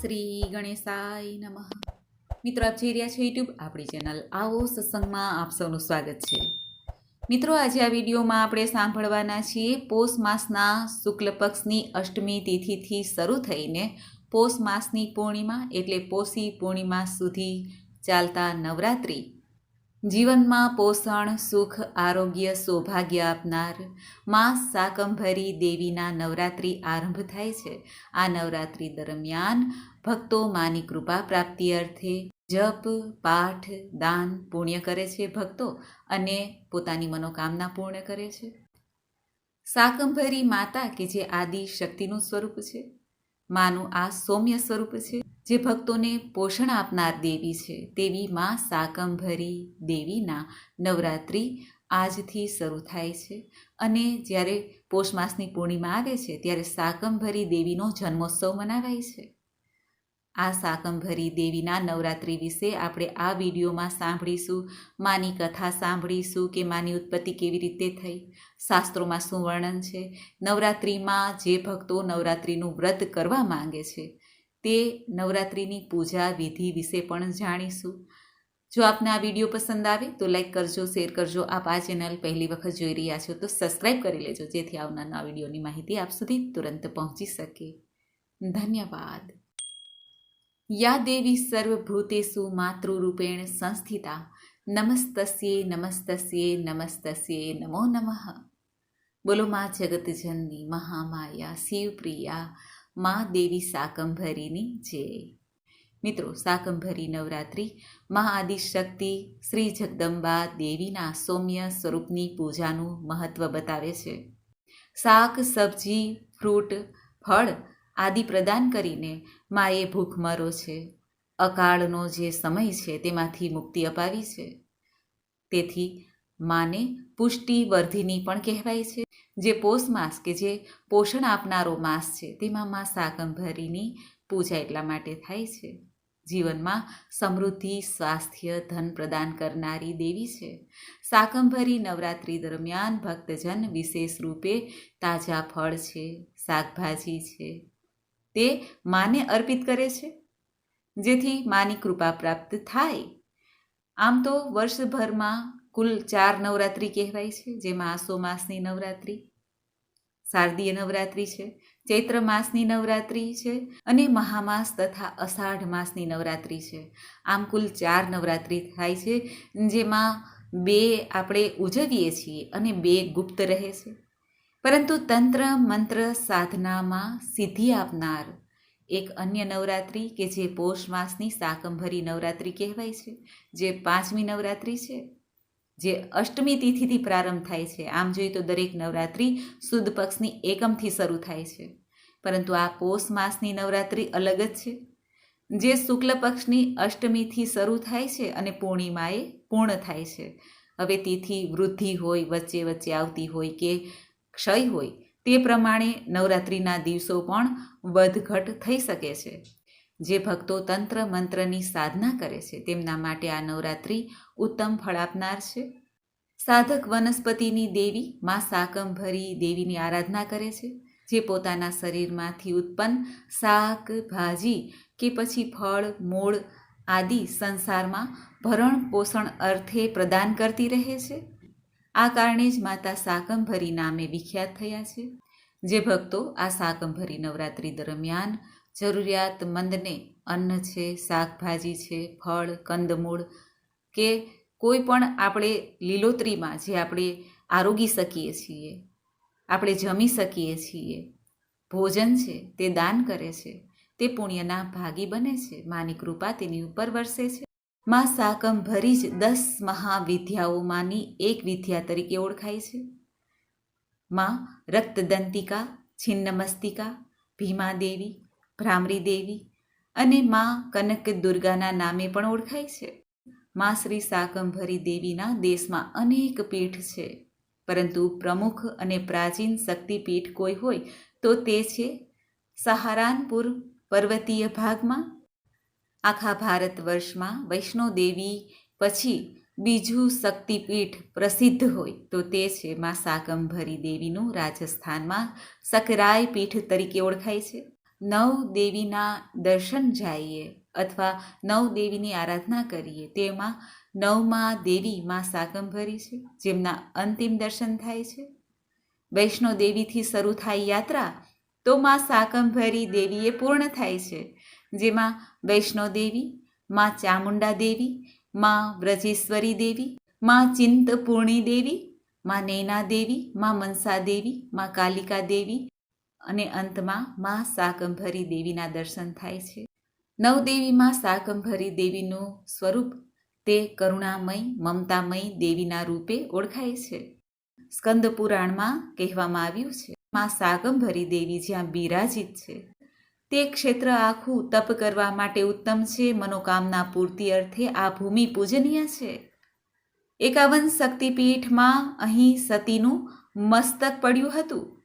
શ્રી ગણેશાય નમઃ. મિત્રો, આપ જોઈ રહ્યા છો યુટ્યુબ આપણી ચેનલ આવો સત્સંગમાં આપ સૌનું સ્વાગત છે. મિત્રો, આજે આ વિડીયોમાં આપણે સાંભળવાના છીએ પોષ માસના શુક્લ પક્ષની અષ્ટમી તિથિથી શરૂ થઈને પોષ માસની પૂર્ણિમા એટલે પોષી પૂર્ણિમા સુધી ચાલતા નવરાત્રિ. જીવનમાં પોષણ, સુખ, આરોગ્ય, સૌભાગ્ય આપનારમાં સાકંભરી દેવીના નવરાત્રિ આરંભ થાય છે. આ નવરાત્રિ દરમિયાન ભક્તો માની કૃપા પ્રાપ્તિ અર્થે જપ, પાઠ, દાન પુણ્ય કરે છે ભક્તો અને પોતાની મનોકામના પૂર્ણ કરે છે. સાકંભરી માતા કે જે આદિ શક્તિનું સ્વરૂપ છે, માનું આ સૌમ્ય સ્વરૂપ છે. જે ભક્તોને પોષણ આપનાર દેવી છે, તેવી માં સાકંભરી દેવીના નવરાત્રિ આજથી શરૂ થાય છે અને જ્યારે પોષ માસની પૂર્ણિમા આવે છે, ત્યારે સાકંભરી દેવીનો જન્મોત્સવ મનાવાય છે. આ સાકંભરી દેવીના નવરાત્રિ વિશે આપણે આ વિડીયોમાં સાંભળીશું. માની કથા સાંભળીશું કે માની ઉત્પત્તિ કેવી રીતે થઈ? શાસ્ત્રોમાં શું વર્ણન છે? નવરાત્રિમાં જે ભક્તો નવરાત્રિનું વ્રત કરવા માંગે છે, તે નવરાત્રિની પૂજા વિધિ વિશે પણ જાણીશું. જો આપને આ વીડિયો પસંદ આવે તો લાઈક કરજો, શેર કરજો. આપ આ ચેનલ પહેલી વખત જોઈ રહ્યા છો તો સબસ્ક્રાઈબ કરી લેજો, જેથી આવનારના વિડીયોની માહિતી આપ સુધી તુરંત પહોંચી શકે. ધન્યવાદ. યા દેવી સર્વભૂતેષુ માતૃરૂપેણ સંસ્થિતા, નમસ્તસ્યે નમસ્તસ્યે નમસ્તસ્યે નમો નમઃ. બોલો મા જગતજનની મહામાયા, શિવપ્રિયા, મા દેવી સાકંભરીની જય. મિત્રો, સાકંભરી નવરાત્રિ, મા આદિશક્તિ, શ્રી જગદંબા દેવીના સૌમ્ય સ્વરૂપની પૂજાનું મહત્વ બતાવે છે. શાક, સબ્જી, ફ્રૂટ, ફળ આદિ પ્રદાન કરીને માએ ભૂખમરો છે. અકાળનો જે સમય છે તેમાંથી મુક્તિ અપાવી છે. તેથી માને પુષ્ટિવર્ધિની પણ કહેવાય છે. જે પોષ માસ કે જે પોષણ આપનારો માસ છે તેમાં મા શાકંભરીની પૂજા એટલા માટે થાય છે. જીવનમાં સમૃદ્ધિ, સ્વાસ્થ્ય, ધન પ્રદાન કરનારી દેવી છે. શાકંભરી નવરાત્રિ દરમિયાન ભક્તજન વિશેષ રૂપે તાજા ફળ છે, શાકભાજી છે તે માને અર્પિત કરે છે. જેથી માની કૃપા પ્રાપ્ત થાય. આમ તો વર્ષભરમાં કુલ ચાર નવરાત્રિ કહેવાય છે, જેમાં આસો માસની નવરાત્રિ, શારદીય નવરાત્રિ છે, ચૈત્ર માસની નવરાત્રિ છે અને મહામાસ તથા અષાઢ માસની નવરાત્રિ છે. આમ કુલ ચાર નવરાત્રિ થાય છે, જેમાં બે આપણે ઉજવીએ છીએ અને બે ગુપ્ત રહે છે. પરંતુ તંત્ર, મંત્ર, સાધનામાં સિદ્ધિ આપનાર એક અન્ય નવરાત્રિ કે જે પોષ માસની સાકંભરી નવરાત્રિ કહેવાય છે, જે પાંચમી નવરાત્રિ છે, જે અષ્ટમી તિથિથી પ્રારંભ થાય છે. આમ જોઈએ તો દરેક નવરાત્રિ સુદ પક્ષની એકમથી શરૂ થાય છે. પરંતુ આ પોષ માસની નવરાત્રિ અલગ જ છે. જે શુક્લ પક્ષની અષ્ટમીથી શરૂ થાય છે અને પૂર્ણિમાએ પૂર્ણ થાય છે. હવે તિથિ વૃદ્ધિ હોય, વચ્ચે વચ્ચે આવતી હોય કે ક્ષય હોય, તે પ્રમાણે નવરાત્રિના દિવસો પણ વધઘટ થઈ શકે છે. જે ભક્તો તંત્ર મંત્રની સાધના કરે છે, તેમના માટે આ નવરાત્રિ ઉત્તમ ફળ આપનાર છે. સાધક વનસ્પતિની દેવી મા શાકંભરી દેવીની આરાધના કરે છે, જે પોતાના શરીરમાંથી ઉત્પન્ન શાક, ભાજી કે પછી ફળ, મૂળ આદિ સંસારમાં ભરણ પોષણ અર્થે પ્રદાન કરતી રહે છે. આ કારણે જ માતા શાકંભરી નામે વિખ્યાત થયા છે. જે ભક્તો આ શાકંભરી નવરાત્રિ દરમિયાન જરૂરિયાતમંદને અન્ન છે, શાકભાજી છે, ફળ, કંદમૂળ કે કોઈ પણ આપણે લીલોતરીમાં જે આપણે આરોગી શકીએ છીએ, આપણે જમી શકીએ છીએ, ભોજન છે તે દાન કરે છે, તે પુણ્યના ભાગી બને છે, માની કૃપા તેની ઉપર વરસે છે. માં શાકંભરી જ દસ મહાવિદ્યાઓમાંની એક વિદ્યા તરીકે ઓળખાય છે. માં રક્તદંતિકા, છિન્નમસ્તિકા ભીમા દેવી ભ્રામરી દેવી અને માં કનક દુર્ગાના નામે પણ ઓળખાય છે. માં શ્રી શાકંભરી દેવીના દેશમાં અનેક પીઠ છે. પરંતુ પ્રમુખ અને પ્રાચીન શક્તિપીઠ કોઈ હોય તો તે છે સહારાનપુર પર્વતીય ભાગમાં આખા ભારત વર્ષમાં વૈષ્ણોદેવી પછી બીજું શક્તિપીઠ પ્રસિદ્ધ હોય તો તે છે માં શાકંભરી દેવીનું રાજસ્થાનમાં સકરાય પીઠ તરીકે ઓળખાય છે. નવ દેવીના દર્શન જઈએ અથવા નવ દેવીની આરાધના કરીએ તેમાં નવમાં દેવી મા શાકંભરી છે, જેમના અંતિમ દર્શન થાય છે. વૈષ્ણોદેવીથી શરૂ થાય યાત્રા તો માં શાકંભરી દેવીએ પૂર્ણ થાય છે. જેમાં વૈષ્ણો દેવી, માં ચામુંડા દેવી, માં વ્રજેશ્વરી દેવી, માં ચિંતપૂર્ણી દેવી, માં નૈના દેવી, માં મનસા દેવી, માં કાલિકા દેવી અને અંતમાં માં શાકંભરી દેવીના દર્શન થાય છે. નવદેવીમાં શાકંભરી દેવીનું સ્વરૂપ તે કરુણામય, મમતામય દેવીના રૂપે ઓળખાય છે. સ્કંદ પુરાણમાં કહેવામાં આવ્યું છે, માં શાકંભરી દેવી જ્યાં બિરાજિત છે. તે ક્ષેત્ર આખું તપ કરવા માટે ઉત્તમ છે. મનોકામના પૂર્તિ અર્થે આ ભૂમિ પૂજનીય છે. એકાવન શક્તિપીઠમાં અહીં સતીનું મસ્તક પડ્યું હતું.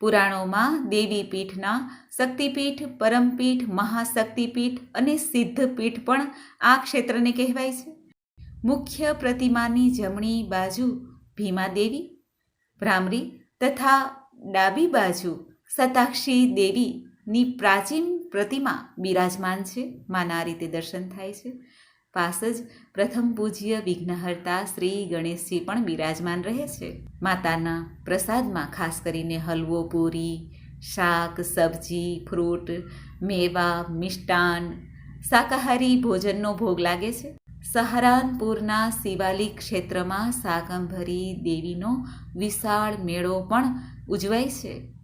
પુરાણોમાં દેવી પીઠના શક્તિપીઠ, પરમપીઠ, મહાશક્તિપીઠ અને સિદ્ધપીઠ પણ આ ક્ષેત્રને કહેવાય છે. મુખ્ય પ્રતિમાની જમણી બાજુ ભીમાદેવી, ભ્રામરી તથા ડાબી બાજુ સતાક્ષી દેવીની પ્રાચીન પ્રતિમા બિરાજમાન છે. માના રીતે દર્શન થાય છે. પાસ જ પ્રથમ પૂજ્ય વિઘ્નહર્તા શ્રી ગણેશજી પણ બિરાજમાન રહે છે. માતાના પ્રસાદમાં ખાસ કરીને હલવો, પૂરી, શાક, સબ્જી, ફ્રૂટ, મેવા, મિષ્ટાન, શાકાહારી ભોજનનો ભોગ લાગે છે. સહારાનપુરના શિવાલિક ક્ષેત્રમાં શાકંભરી દેવીનો વિશાળ મેળો પણ ઉજવાય છે.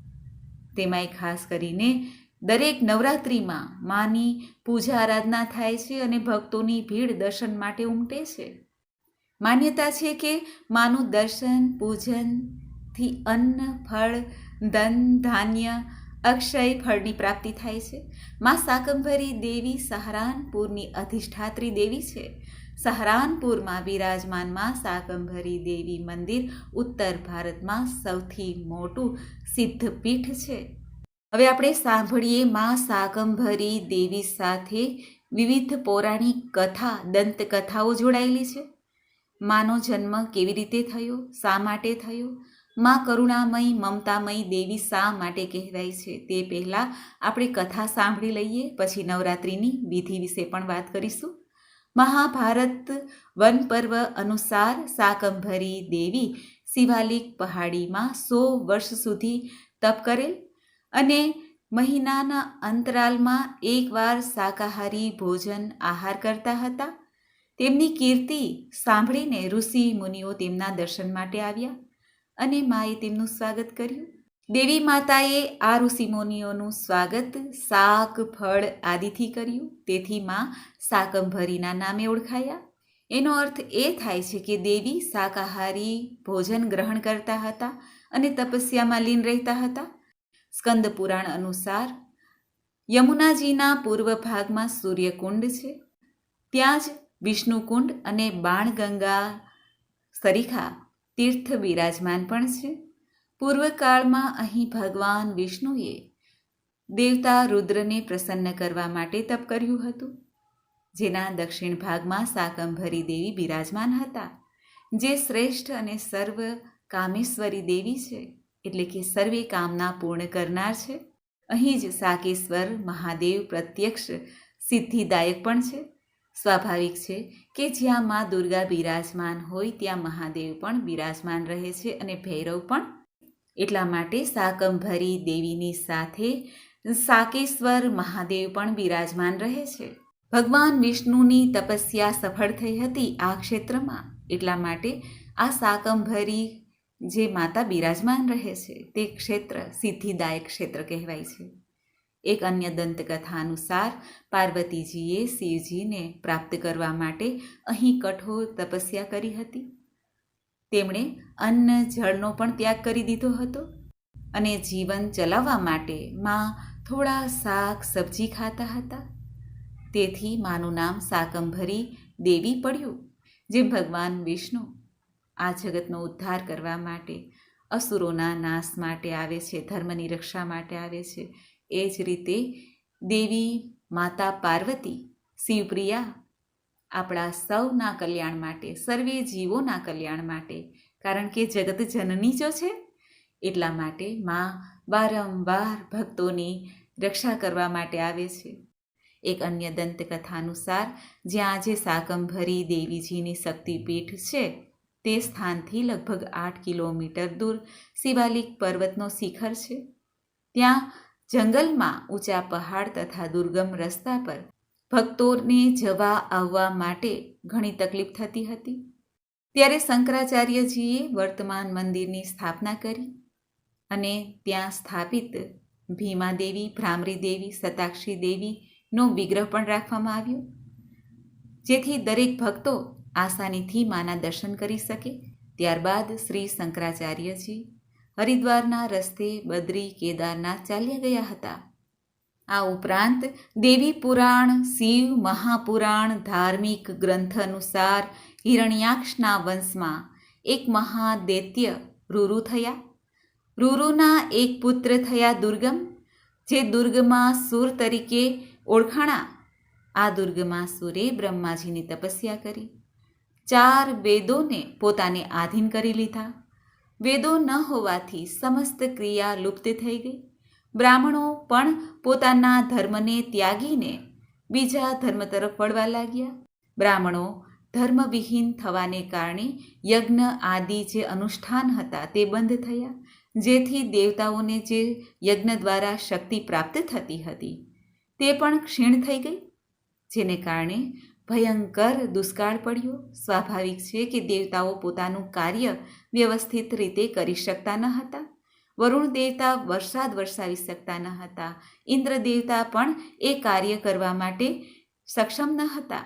તેમાંય ખાસ કરીને દરેક નવરાત્રિમાં માની પૂજા આરાધના થાય છે અને ભક્તોની ભીડ દર્શન માટે ઉમટે છે. માન્યતા છે કે માનું દર્શન, પૂજનથી અન્ન, ફળ, ધન, ધાન્ય અક્ષય ફળની પ્રાપ્તિ થાય છે. માં શાકંભરી દેવી સહરાનપુરની અધિષ્ઠાત્રી દેવી છે. સહરાનપુરમાં બિરાજમાનમાં શાકંભરી દેવી મંદિર ઉત્તર ભારતમાં સૌથી મોટું સિદ્ધપીઠ છે. હવે આપણે સાંભળીએ માં શાકંભરી દેવી સાથે વિવિધ પૌરાણિક કથા, દંતકથાઓ જોડાયેલી છે. માનો જન્મ કેવી રીતે થયો, શા માટે થયો માં કરુણામય, મમતામય દેવી શા માટે કહેવાય છે તે પહેલાં આપણે કથા સાંભળી લઈએ, પછી નવરાત્રિની વિધિ વિશે પણ વાત કરીશું. મહાભારત વન પર્વ અનુસાર શાકંભરી દેવી શિવાલિક પહાડીમાં સો વર્ષ સુધી તપ કરેલ અને મહિનાના અંતરાલમાં એકવાર શાકાહારી ભોજન આહાર કરતા હતા. તેમની કીર્તિ સાંભળીને ઋષિ મુનિઓ તેમના દર્શન માટે આવ્યા. અને માએ તેમનું સ્વાગત કર્યું. દેવી માતાએ આ ઋષિમુનિઓનું સ્વાગત શાક, ફળ આદિથી કર્યું. તેથી માં શાકંભરીના નામે ઓળખાયા. એનો અર્થ એ થાય છે કે દેવી શાકાહારી ભોજન ગ્રહણ કરતા હતા અને તપસ્યામાં લીન રહેતા હતા. સ્કંદ પુરાણ અનુસાર યમુનાજીના પૂર્વ ભાગમાં સૂર્યકુંડ છે. ત્યાં જ વિષ્ણુકુંડ અને બાણગંગા સરીખા તીર્થ બિરાજમાન પણ છે. પૂર્વકાળમાં અહીં ભગવાન વિષ્ણુએ દેવતા રુદ્રને પ્રસન્ન કરવા માટે તપ કર્યું હતું. જેના દક્ષિણ ભાગમાં શાકંભરી દેવી બિરાજમાન હતા, જે શ્રેષ્ઠ અને સર્વ કામેશ્વરી દેવી છે, એટલે કે સર્વે કામના પૂર્ણ કરનાર છે. અહીં જ સાકેશ્વર મહાદેવ પ્રત્યક્ષ સિદ્ધિદાયક પણ છે. સ્વાભાવિક છે કે જ્યાં મા દુર્ગા બિરાજમાન હોય ત્યાં મહાદેવ પણ બિરાજમાન રહે છે અને ભૈરવ પણ. એટલા માટે શાકંભરી દેવીની સાથે સાકેશ્વર મહાદેવ પણ બિરાજમાન રહે છે. ભગવાન વિષ્ણુની તપસ્યા સફળ થઈ હતી આ ક્ષેત્રમાં. એટલા માટે આ શાકંભરી જે માતા બિરાજમાન રહે છે તે ક્ષેત્ર સિદ્ધિદાયક ક્ષેત્ર કહેવાય છે. એક અન્ય દંતકથા અનુસાર પાર્વતીજીએ શિવજીને પ્રાપ્ત કરવા માટે અહીં કઠોર તપસ્યા કરી હતી. તેમણે અન્ન જળનો પણ ત્યાગ કરી દીધો હતો અને જીવન ચલાવવા માટે માં થોડા શાક સબ્જી ખાતા હતા. તેથી માનું નામ શાકંભરી દેવી પડ્યું જે ભગવાન વિષ્ણુ આ જગતનો ઉદ્ધાર કરવા માટે અસુરોના નાશ માટે આવે છે, ધર્મની રક્ષા માટે આવે છે એ જ રીતે દેવી, માતા, પાર્વતી, શિવપ્રિયા આપણા સૌના કલ્યાણ માટે, સર્વે જીવોના કલ્યાણ માટે, કારણ કે જગત જનની જો છે. એટલા માટે માં વારંવાર ભક્તોની રક્ષા કરવા માટે આવે છે. એક અન્ય દંતકથા અનુસાર જ્યાં આજે સાકંભરી દેવીજીની શક્તિપીઠ છે, તે સ્થાનથી લગભગ આઠ કિલોમીટર દૂર શિવાલિક પર્વતનો શિખર છે. ત્યાં જંગલમાં ઊંચા પહાડ તથા દુર્ગમ રસ્તા પર ભક્તોને જવા આવવા માટે ઘણી તકલીફ થતી હતી. ત્યારે શંકરાચાર્યજીએ વર્તમાન મંદિરની સ્થાપના કરી અને ત્યાં સ્થાપિત ભીમાદેવી ભ્રામરી દેવી સતાક્ષી દેવીનો વિગ્રહ પણ રાખવામાં આવ્યો, જેથી દરેક ભક્તો આસાનીથી માના દર્શન કરી શકે. ત્યારબાદ શ્રી શંકરાચાર્યજી હરિદ્વારના રસ્તે બદ્રી કેદારનાથ ચાલ્યા ગયા હતા. આ ઉપરાંત દેવી પુરાણ, શિવ મહાપુરાણ, ધાર્મિક ગ્રંથ અનુસાર હિરણ્યાક્ષના વંશમાં એક મહાદૈત્ય રૂરુ થયા. રૂરુના એક પુત્ર થયા દુર્ગમ, જે દુર્ગમાં સુર તરીકે ઓળખાણા. આ દુર્ગમાં સુરે બ્રહ્માજીની તપસ્યા કરી. ચાર વેદોને પોતાને આધીન કરી લીધા. વેદો ન હોવાથી સમસ્ત ક્રિયા લુપ્ત થઈ ગઈ. બ્રાહ્મણો પણ પોતાના ધર્મને ત્યાગીને બીજા ધર્મ તરફ વળવા લાગ્યા. બ્રાહ્મણો ધર્મવિહીન થવાને કારણે યજ્ઞ આદિ જે અનુષ્ઠાન હતા તે બંધ થયા, જેથી દેવતાઓને જે યજ્ઞ દ્વારા શક્તિ પ્રાપ્ત થતી હતી, તે પણ ક્ષીણ થઈ ગઈ. જેને કારણે ભયંકર દુષ્કાળ પડ્યો. સ્વાભાવિક છે કે દેવતાઓ પોતાનું કાર્ય વ્યવસ્થિત રીતે કરી શકતા ન હતા. વરુણ દેવતા વરસાદ વરસાવી શકતા ન હતા. ઇન્દ્ર દેવતા પણ એ કાર્ય કરવા માટે સક્ષમ ન હતા.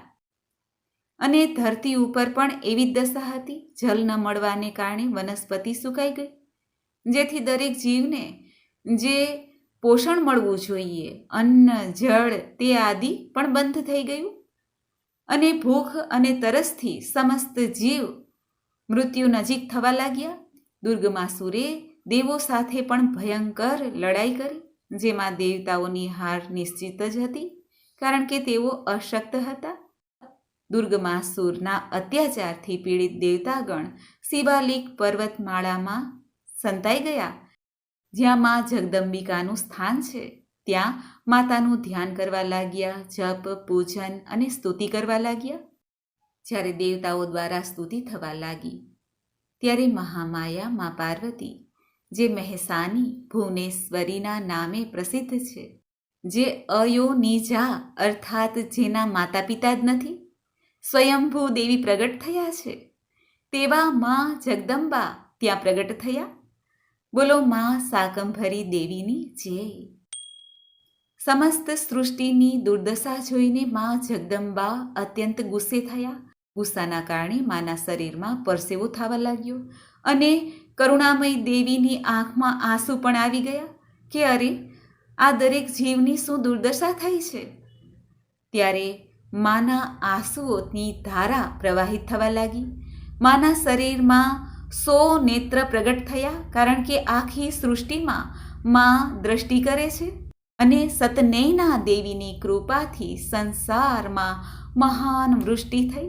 અને ધરતી ઉપર પણ એવી જ દશા હતી. જલ ન મળવાને કારણે વનસ્પતિ સુકાઈ ગઈ. જેથી દરેક જીવને જે પોષણ મળવું જોઈએ, અન્ન, જળ, તે આદિ પણ બંધ થઈ ગયું. અને ભૂખ અને તરસથી સમસ્ત જીવ મૃત્યુ નજીક થવા લાગ્યા. દુર્ગમાસુરે દેવો સાથે પણ ભયંકર લડાઈ કરી, જેમાં દેવતાઓની હાર નિશ્ચિત જ હતી, કારણ કે તેઓ અશક્ત હતા. દુર્ગમાસુરના અત્યાચારથી પીડિત દેવતાગણ શિવાલિક પર્વતમાળામાં સંતાઈ ગયા. જ્યાં મા જગદંબિકાનું સ્થાન છે, ત્યાં માતાનું ધ્યાન કરવા લાગ્યા, જપ, પૂજન અને સ્તુતિ કરવા લાગ્યા. જ્યારે દેવતાઓ દ્વારા સ્તુતિ થવા લાગી. ત્યારે મહામાયા મા પાર્વતી, જે મહેસાની ભુવનેશ્વરીના નામે પ્રસિદ્ધ છે, જે અયોનિજા અર્થાત જેના માતા પિતા જ નથી, સ્વયંભૂ દેવી પ્રગટ થયા છે. તેવા મા જગદંબા ત્યાં પ્રગટ થયા. બોલો મા સાકંભરી દેવીની જય. સમસ્ત સૃષ્ટિની દુર્દશા જોઈને મા જગદંબા અત્યંત ગુસ્સે થયા. ગુસ્સાના કારણે માના શરીરમાં પરસેવો થવા લાગ્યો અને કરુણામય દેવીની આંખમાં આંસુ પણ આવી ગયા કે અરે, આ દરેક જીવની શું દુર્દશા થઈ છે? ત્યારે માના આંસુઓની ધારા પ્રવાહિત થવા લાગી. માના શરીરમાં સો નેત્ર પ્રગટ થયા કારણ કે આખી સૃષ્ટિમાં માં દ્રષ્ટિ કરે છે અને સતનૈના દેવીની કૃપાથી સંસારમાં મહાન વૃષ્ટિ થઈ.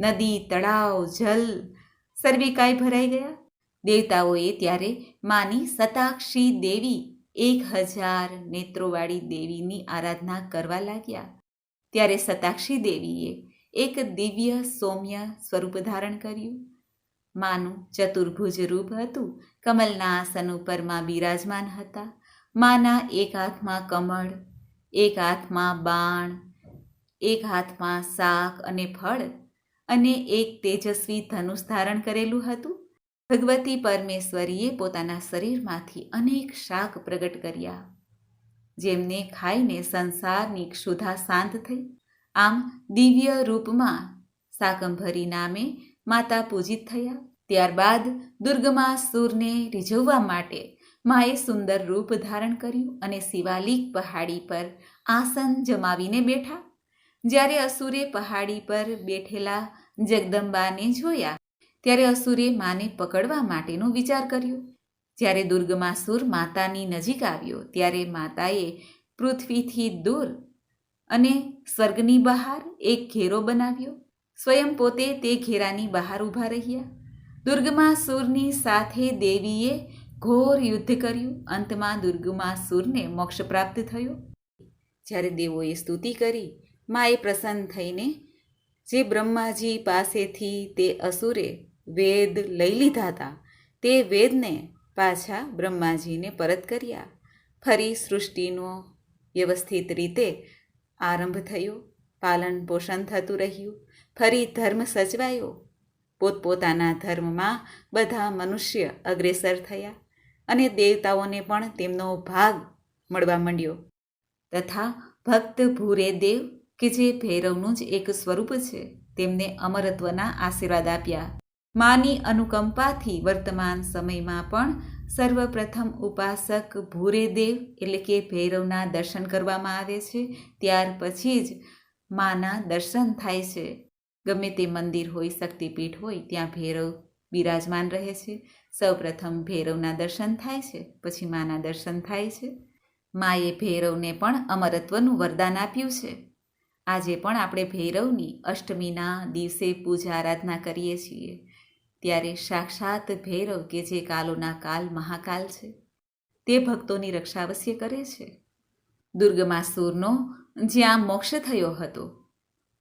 નદી, તળાવ, જલ, સર્વે કાંઈ ભરાઈ ગયા? દેવતાઓએ ત્યારે માની સતાક્ષી દેવી એક હજાર નેત્રોવાળી દેવીની આરાધના કરવા લાગ્યા. ત્યારે સતાક્ષી દેવીએ એક દિવ્ય સૌમ્ય સ્વરૂપ ધારણ કર્યું. માનું ચતુર્ભુજ રૂપ હતું. કમલના આસન ઉપરમાં બિરાજમાન હતા. માના એક હાથમાં કમળ, એક હાથમાં બાણ, એક હાથમાં શાક અને ફળ અને એક તેજસ્વી ધનુષ ધારણ કરેલું હતું. ભગવતી પરમેશ્વરીએ પોતાના શરીરમાંથી અનેક શાક પ્રગટ કર્યા. જેમને ખાઈને સંસારની ક્ષુધા શાંત થઈ. આમ દિવ્ય રૂપમાં સાકંભરી નામે માતા પૂજિત થયા. ત્યારબાદ દુર્ગમાં સૂરને રીઝવવા માટે માએ સુંદર રૂપ ધારણ કર્યું અને શિવાલિક પહાડી પર આસન જમાવીને બેઠા. જ્યારે અસુરે પહાડી પર બેઠેલા જગદંબાને જોયા, ત્યારે અસુરે માને પકડવા માટેનો વિચાર કર્યો. જ્યારે દુર્ગમાસુર માતાની નજીક આવ્યો, ત્યારે માતાએ પૃથ્વીથી દૂર અને સ્વર્ગની બહાર એક ઘેરો બનાવ્યો. સ્વયં પોતે તે ઘેરાની બહાર ઊભા રહ્યા. દુર્ગમાસુરની સાથે દેવીએ ઘોર યુદ્ધ કર્યું. અંતમાં દુર્ગમાસુરને મોક્ષ પ્રાપ્ત થયો. જ્યારે દેવોએ સ્તુતિ કરી માએ પ્રસન્ન થઈને જે બ્રહ્માજી પાસેથી તે અસુરે વેદ લઈ લીધા હતા, તે વેદને પાછા બ્રહ્માજીને પરત કર્યા. ફરી સૃષ્ટિનો વ્યવસ્થિત રીતે આરંભ થયો, પાલન પોષણ થતું રહ્યું, ફરી ધર્મ સચવાયો. પોતપોતાના ધર્મમાં બધા મનુષ્ય અગ્રેસર થયા અને દેવતાઓને પણ તેમનો ભાગ મળવા માંડ્યો. તથા ભક્ત ભૂરે દેવ કે જે ભૈરવનું જ એક સ્વરૂપ છે, તેમને અમરત્વના આશીર્વાદ આપ્યા. માની અનુકંપાથી વર્તમાન સમયમાં પણ સર્વપ્રથમ ઉપાસક ભૂરેદેવ એટલે કે ભૈરવના દર્શન કરવામાં આવે છે, ત્યાર પછી જ માના દર્શન થાય છે. ગમે તે મંદિર હોય, શક્તિપીઠ હોય, ત્યાં ભૈરવ બિરાજમાન રહે છે. સૌપ્રથમ ભૈરવના દર્શન થાય છે, પછી માના દર્શન થાય છે. માએ ભૈરવને પણ અમરત્વનું વરદાન આપ્યું છે. આજે પણ આપણે ભૈરવની અષ્ટમીના દિવસે પૂજા આરાધના કરીએ છીએ. ત્યારે સાક્ષાત ભૈરવ કે જે કાલોના કાલ મહાકાલ છે, તે ભક્તોની રક્ષા અવશ્ય કરે છે. દુર્ગમાસુરનો જ્યાં મોક્ષ થયો હતો,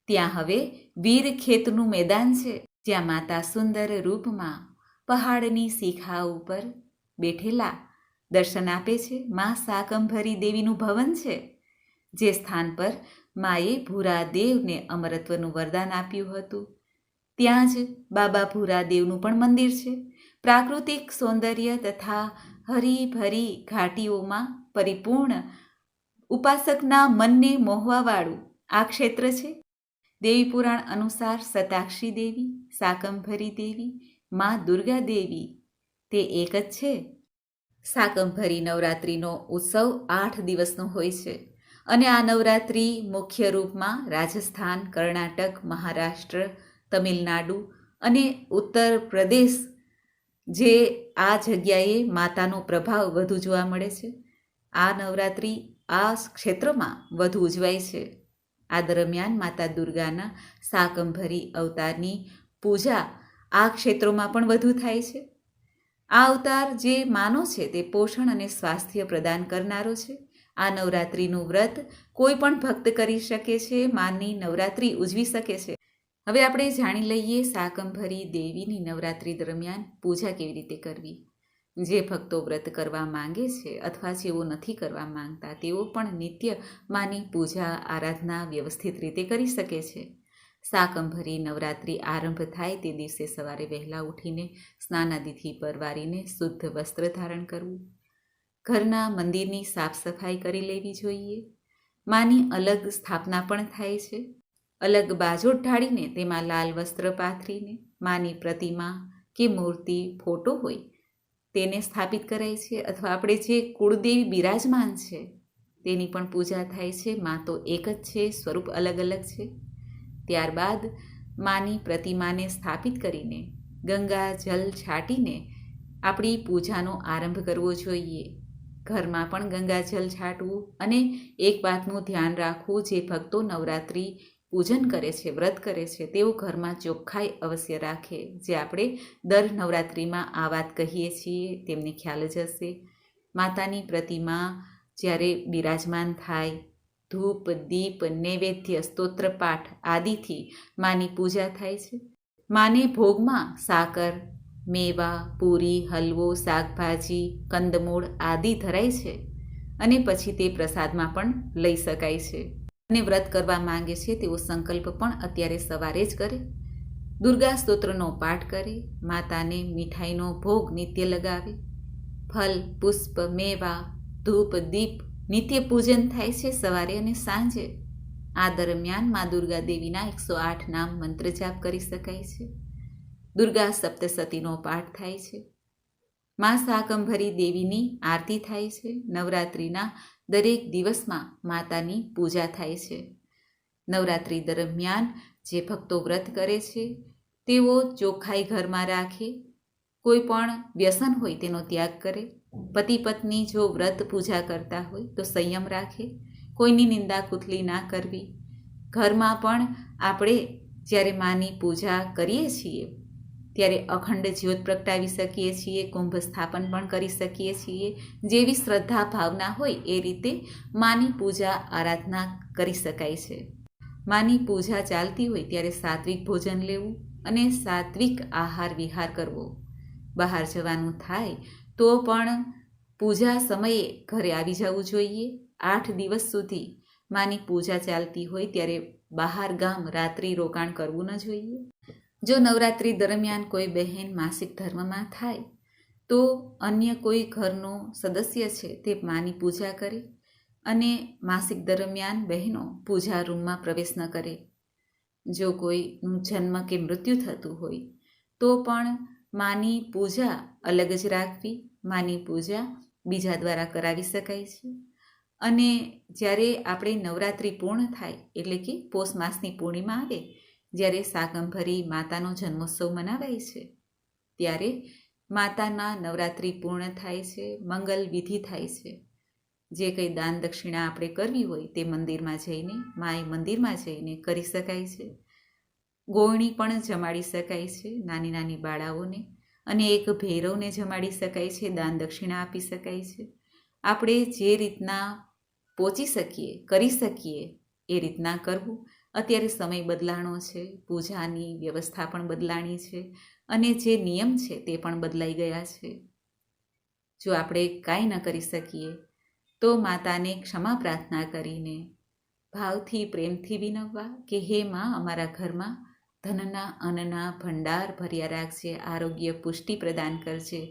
ત્યાં હવે વીર ખેતનું મેદાન છે, જ્યાં માતા સુંદર રૂપમાં પહાડની શિખા ઉપર બેઠેલા દર્શન આપે છે. મા સાકંભરી દેવીનું ભવન છે, જે સ્થાન પર માએ ભૂરાદેવને અમરત્વનું વરદાન આપ્યું હતું. ત્યાં જ બાબા ભૂરાદેવનું પણ મંદિર છે. પ્રાકૃતિક સૌંદર્ય તથા હરીભરી ઘાટીઓમાં પરિપૂર્ણ ઉપાસકના મનને મોહવાવાળું આ ક્ષેત્ર છે. દેવી પુરાણ અનુસાર સતાક્ષી દેવી, સાકંભરી દેવી, મા દુર્ગા દેવી તે એક જ છે. સાકંભરી નવરાત્રિનો ઉત્સવ આઠ દિવસનો હોય છે. અને આ નવરાત્રિ મુખ્ય રૂપમાં રાજસ્થાન, કર્ણાટક, મહારાષ્ટ્ર, તમિલનાડુ અને ઉત્તર પ્રદેશ જે આ જગ્યાએ માતાનો પ્રભાવ વધુ જોવા મળે છે. આ નવરાત્રિ આ ક્ષેત્રમાં વધુ ઉજવાય છે. આ દરમિયાન માતા દુર્ગાના સાકંભરી અવતારની પૂજા આ ક્ષેત્રોમાં પણ વધુ થાય છે. આ અવતાર જે માનો છે તે પોષણ અને સ્વાસ્થ્ય પ્રદાન કરનારો છે. આ નવરાત્રિનું વ્રત કોઈ પણ ભક્ત કરી શકે છે, માની નવરાત્રિ ઉજવી શકે છે. હવે આપણે જાણી લઈએ સાકંભરી દેવીની નવરાત્રિ દરમિયાન પૂજા કેવી રીતે કરવી. જે ભક્તો વ્રત કરવા માંગે છે અથવા જેઓ નથી કરવા માંગતા, તેઓ પણ નિત્ય માની પૂજા, આરાધના વ્યવસ્થિત રીતે કરી શકે છે. સાકંભરી નવરાત્રિ આરંભ થાય તે દિવસે સવારે વહેલા ઉઠીને સ્નાનાદિથી પરવારીને શુદ્ધ વસ્ત્ર ધારણ કરવું. ઘરના મંદિરની સાફ સફાઈ કરી લેવી જોઈએ. માની અલગ સ્થાપના પણ થાય છે. અલગ બાજો ઢાળીને તેમાં લાલ વસ્ત્ર પાથરીને માની પ્રતિમા કે મૂર્તિ, ફોટો હોય તેને સ્થાપિત કરાય છે અથવા આપણે જે કુળદેવી બિરાજમાન છે તેની પણ પૂજા થાય છે. માં તો એક જ છે, સ્વરૂપ અલગ અલગ છે. ત્યારબાદ માની પ્રતિમાને સ્થાપિત કરીને ગંગા જલ છાંટીને આપણી પૂજાનો આરંભ કરવો જોઈએ. ઘરમાં પણ ગંગાજલ છાંટવું અને એક વાતનું ધ્યાન રાખવું જે ભક્તો નવરાત્રિ પૂજન કરે છે, વ્રત કરે છે, તેઓ ઘરમાં ચોખ્ખાઈ અવશ્ય રાખે. જે આપણે દર નવરાત્રિમાં આ વાત કહીએ છીએ, તેમને ખ્યાલ જ હશે. માતાની પ્રતિમા જ્યારે બિરાજમાન થાય, ધૂપ, દીપ, નૈવેદ્ય, સ્તોત્ર, પાઠ આદિથી માની પૂજા થાય છે. માને ભોગમાં સાકર મેવા, પૂરી, હલવો, શાકભાજી, કંદમૂળ આદિ ધરાય છે અને પછી તે પ્રસાદમાં પણ લઈ શકાય છે. અને વ્રત કરવા માંગે છે તેવો સંકલ્પ પણ અત્યારે સવારે જ કરે. દુર્ગા સ્તોત્રનો પાઠ કરે, માતાને મીઠાઈનો ભોગ નિત્ય લગાવે. ફલ, પુષ્પ, મેવા, ધૂપ, દીપ નિત્ય પૂજન થાય છે સવારે અને સાંજે. આ દરમિયાન મા દુર્ગા દેવીના એકસો આઠ નામ મંત્ર જાપ કરી શકાય છે. દુર્ગા સપ્તસતીનો પાઠ થાય છે. મા શાકંભરી દેવીની આરતી થાય છે. નવરાત્રિના દરેક દિવસમાં માતાની પૂજા થાય છે. નવરાત્રિ દરમિયાન જે ભક્તો વ્રત કરે છે, તેઓ ચોખ્ખાઈ ઘરમાં રાખે, કોઈ પણ વ્યસન હોય તેનો ત્યાગ કરે, પતિ પત્ની જો વ્રત પૂજા કરતા હોય તો સંયમ રાખે, કોઈની નિંદા કુથલી ના કરવી. ઘરમાં પણ આપણે જ્યારે માની પૂજા કરીએ છીએ ત્યારે અખંડ જ્યોત પ્રગટાવી શકીએ છીએ, કુંભ સ્થાપન પણ કરી શકીએ છીએ. જેવી શ્રદ્ધા ભાવના હોય એ રીતે માની પૂજા, આરાધના કરી શકાય છે. માની પૂજા ચાલતી હોય ત્યારે સાત્વિક ભોજન લેવું અને સાત્વિક આહાર વિહાર કરવો. બહાર જવાનું થાય તો પણ પૂજા સમયે ઘરે આવી જવું જોઈએ. આઠ દિવસ સુધી માની પૂજા ચાલતી હોય ત્યારે બહાર ગામ રાત્રિ રોકાણ કરવું ન જોઈએ. જો નવરાત્રિ દરમિયાન કોઈ બહેન માસિક ધર્મમાં થાય, તો અન્ય કોઈ ઘરનો સદસ્ય છે તે માની પૂજા કરે અને માસિક દરમિયાન બહેનો પૂજા રૂમમાં પ્રવેશ ન કરે. જો કોઈનું જન્મ કે મૃત્યુ થતું હોય, તો પણ માની પૂજા અલગ જ રાખવી, માની પૂજા બીજા દ્વારા કરાવી શકાય છે. અને જ્યારે આપણે નવરાત્રિ પૂર્ણ થાય એટલે કે પોષ માસની પૂર્ણિમા આવે જ્યારે સાકંભરી માતાનો જન્મોત્સવ મનાવાય છે, ત્યારે માતાના નવરાત્રિ પૂર્ણ થાય છે, મંગલ વિધિ થાય છે. જે કંઈ દાન દક્ષિણા આપણે કરવી હોય તે મંદિરમાં જઈને માય મંદિરમાં જઈને કરી શકાય છે. ગોળણી પણ જમાડી શકાય છે નાની નાની બાળાઓને અને એક ભૈરવને જમાડી શકાય છે, દાન દક્ષિણા આપી શકાય છે. આપણે જે રીતના પહોંચી શકીએ, કરી શકીએ એ રીતના કરવું અત્યારે સમય બદલાણો છે, પૂજાની વ્યવસ્થા પણ બદલાણી છે અને જે નિયમ છે તે પણ બદલાઈ ગયા છે. જો આપણે કાંઈ ન કરી શકીએ, તો માતાને ક્ષમા પ્રાર્થના કરીને, ભાવથી પ્રેમથી વિનવવા કે હે માં, અમારા ઘરમાં ધનના અન્નના ભંડાર ભર્યા રાખજે, આરોગ્ય પુષ્ટિ પ્રદાન કરજે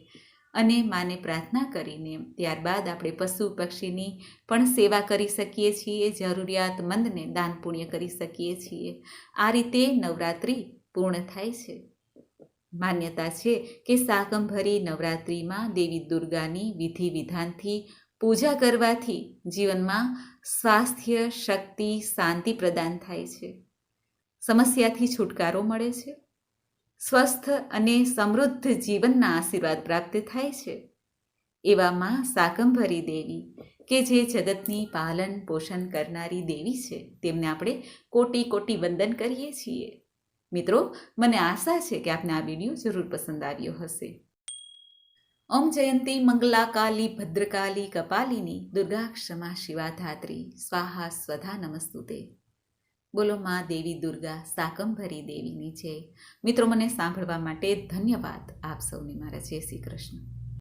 અને માને પ્રાર્થના કરીને ત્યારબાદ આપણે પશુ પક્ષીની પણ સેવા કરી શકીએ છીએ, જરૂરિયાતમંદને દાન પુણ્ય કરી શકીએ છીએ. આ રીતે નવરાત્રિ પૂર્ણ થાય છે. માન્યતા છે કે સાકંભરી નવરાત્રિમાં દેવી દુર્ગાની વિધિ વિધાનથી પૂજા કરવાથી જીવનમાં સ્વાસ્થ્ય, શક્તિ, શાંતિ પ્રદાન થાય છે. સમસ્યાથી છુટકારો મળે છે. સ્વસ્થ અને સમૃદ્ધ જીવનના આશીર્વાદ પ્રાપ્ત થાય છે. એવામાં સાકંભરી દેવી, કે જે જગતની પાલન પોષણ કરનારી દેવી છે, તેમને આપણે કોટી કોટી વંદન કરીએ છીએ. મિત્રો, મને આશા છે કે આપને આ વીડિયો જરૂર પસંદ આવ્યો હશે. ઓમ જયંતી મંગલા કાલી ભદ્રકાલી, કપાલિની દુર્ગા ક્ષમા શિવા સ્વાહા, સ્વધા, નમસ્તુતે. બોલો માં દેવી દુર્ગા, સાકંભરી દેવીની છે મિત્રો, મને સાંભળવા માટે ધન્યવાદ આપ સૌને મારા જય શ્રી કૃષ્ણ.